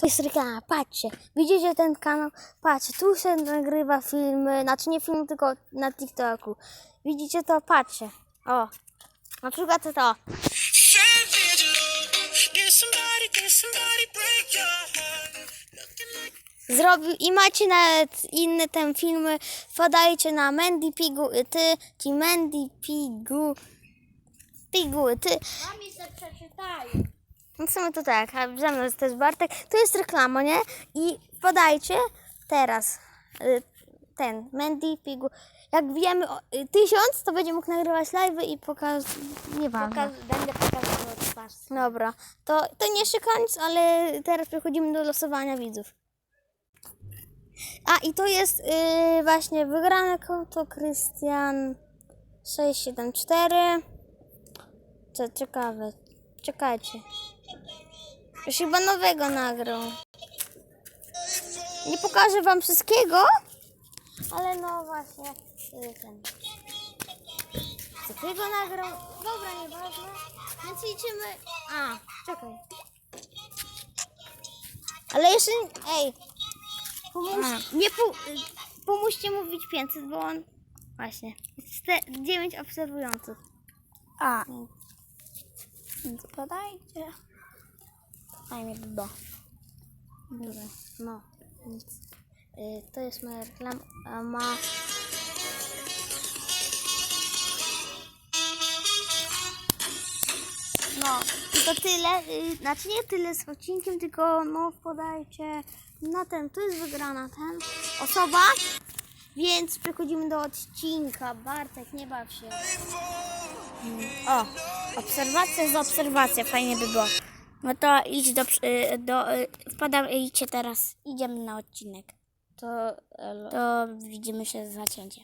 To jest reklama, patrzcie. Widzicie ten kanał? Patrzcie, tu się nagrywa filmy, znaczy nie film, tylko na TikToku. Widzicie to? Patrzcie. O, na przykład to. Like Zrobił i macie nawet inne te filmy. Wpadajcie na Mandy Pigu i ty, ci Mandy Pigu. Pigu i ty. Mami se przeczytają. No w sumie to tak, a ze mną jest też Bartek. To jest reklama, nie? I podajcie teraz y, ten Mandy Pigu. Jak wiemy o, y, tysiąc, to będzie mógł nagrywać live i pokazać. Nieważne. Pokaz, będę pokazywał twarz. Dobra, to, to nie jeszcze koniec, ale teraz przechodzimy do losowania widzów. A i to jest yy, właśnie wygrane konto Krystian 674. Co ciekawe, czekajcie. Już chyba nowego nagrał. Nie pokażę wam wszystkiego, ale no właśnie ten. Takiego nagrał. Dobra, nieważne. Więc liczymy. A, czekaj. Ale jeszcze. Ej. Pomóż, nie y, pomóżcie mówić 500, bo on. Właśnie. Jest 9 obserwujących. A, Więc podajcie. Fajnie by było. Dobra, no. Nic. Y, to jest moja reklama. No, to tyle. y, Znaczy nie tyle z odcinkiem, tylko no podajcie na ten. To jest wygrana ten osoba. Więc przechodzimy do odcinka. Bartek, nie baw się. o, obserwacja z obserwacja, fajnie by było. No to idź do, y, do y, wpadajcie teraz, idziemy na odcinek. To. To widzimy się za cięcie.